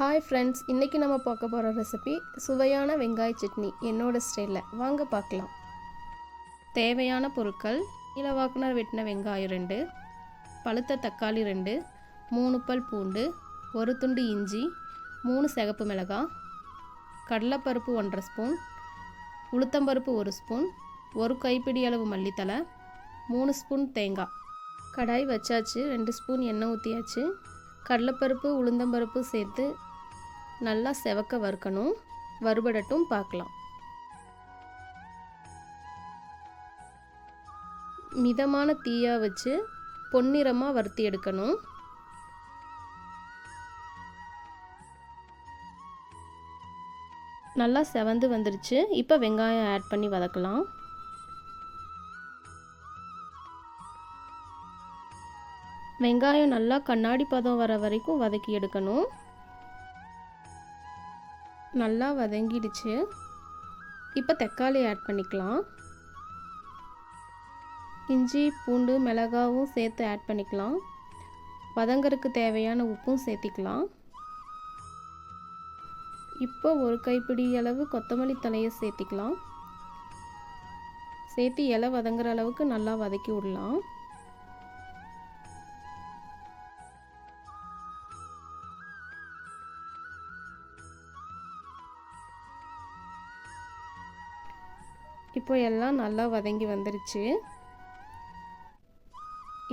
Hi friends இன்றைக்கி நம்ம பார்க்க போகிற ரெசிபி சுவையான வெங்காய சட்னி என்னோடய ஸ்டைலில் வாங்க பார்க்கலாம். தேவையான பொருட்கள் நீலவாக்குனர் வெட்டின வெங்காயம் ரெண்டு பழுத்த தக்காளி ரெண்டு மூணு பல் பூண்டு ஒரு துண்டு இஞ்சி மூணு சிகப்பு மிளகாய் கடலைப்பருப்பு ஒன்றரை ஸ்பூன் உளுத்தம்பருப்பு ஒரு ஸ்பூன் ஒரு கைப்பிடி அளவு மல்லித்தலை மூணு ஸ்பூன் தேங்காய். கடாய் வச்சாச்சு ரெண்டு ஸ்பூன் எண்ணெய் ஊற்றியாச்சு கடலைப்பருப்பு உளுந்தம்பருப்பு சேர்த்து நல்லா செவக்க வறுக்கணும். வறுபடட்டும் பார்க்கலாம். மிதமான தீயா வச்சு பொன்னிறமாக வறுத்தி எடுக்கணும். நல்லா செவந்து வந்துருச்சு. இப்போ வெங்காயம் ஆட் பண்ணி வதக்கலாம். வெங்காயம் நல்லா கண்ணாடி பதம் வர வரைக்கும் வதக்கி எடுக்கணும். நல்லா வதங்கிடுச்சு. இப்போ தக்காளி ஆட் பண்ணிக்கலாம். இஞ்சி பூண்டு மிளகாவும் சேர்த்து ஆட் பண்ணிக்கலாம். வதங்கறதுக்கு தேவையான உப்பும் சேர்த்திக்கலாம். இப்போ ஒரு கைப்பிடி அளவு கொத்தமல்லி தலையை சேர்த்திக்கலாம். சேர்த்து இலை வதங்குற அளவுக்கு நல்லா வதக்கி விடலாம். இப்போ எல்லாம் நல்லா வதங்கி வந்துருச்சு.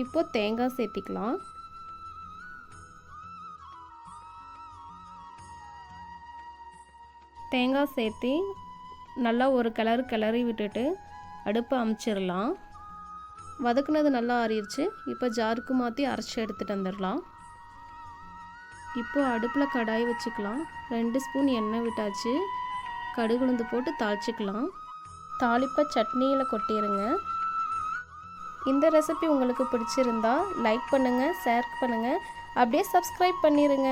இப்போ தேங்காய் சேர்த்திக்கலாம். தேங்காய் சேர்த்து நல்லா ஒரு கிளறு கிளறி விட்டுட்டு அடுப்பை அமுச்சிடலாம். வதக்குனது நல்லா ஆறிடுச்சு. இப்போ ஜாருக்கு மாற்றி அரைச்சி எடுத்துகிட்டு வந்துடலாம். இப்போ அடுப்பில் கடாய் வச்சுக்கலாம். ரெண்டு ஸ்பூன் எண்ணெய் விட்டாச்சு. கடுகுளுந்து போட்டு தாளிச்சிக்கலாம். தாளிப்பை சட்னியில் கொட்டிடுங்க இந்த ரெசிபி உங்களுக்கு பிடிச்சிருந்தா லைக் பண்ணுங்கள் ஷேர் பண்ணுங்கள் அப்படியே சப்ஸ்கிரைப் பண்ணிடுங்க